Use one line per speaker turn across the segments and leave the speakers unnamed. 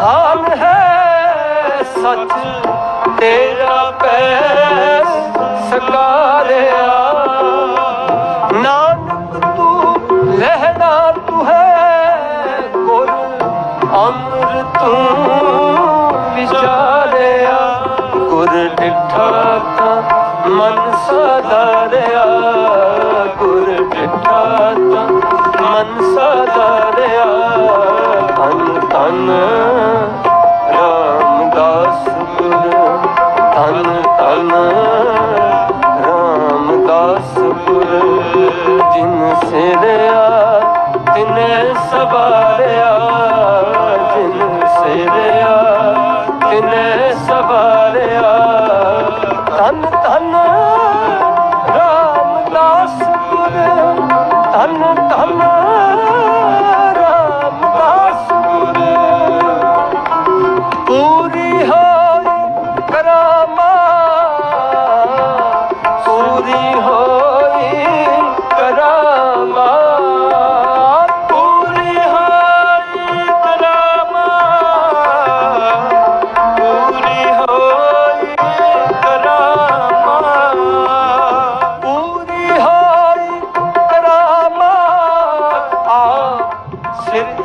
ਧਾਨ ਹੈ ਸੱਚ, ਤੇਰਾ ਪੈ ਸਕਾਰਿਆ। ਨਾਨਕ ਤੂੰ ਲਹਿਣਾ ਤੂੰ ਹੈ ਗੁਰ ਅੰਮ੍ਰਿਤ ਤੂੰ ਵਿਚਾਰਿਆ। ਗੁਰ ਡਿਠਾ ਤਾਂ ਮਨ ਸਦਾਰਿਆ ਰਾਮ ਰਾਮਦਾਸਪੁਰ ਜਿਨ ਸੇ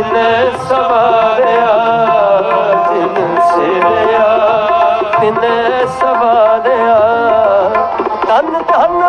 ਤਿਨ ਸਵਾਰਿਆ ਤਿਨ ਸੇਵਿਆ ਤਿਨ ਸਵਾਰਿਆ। ਤਨ ਤਨ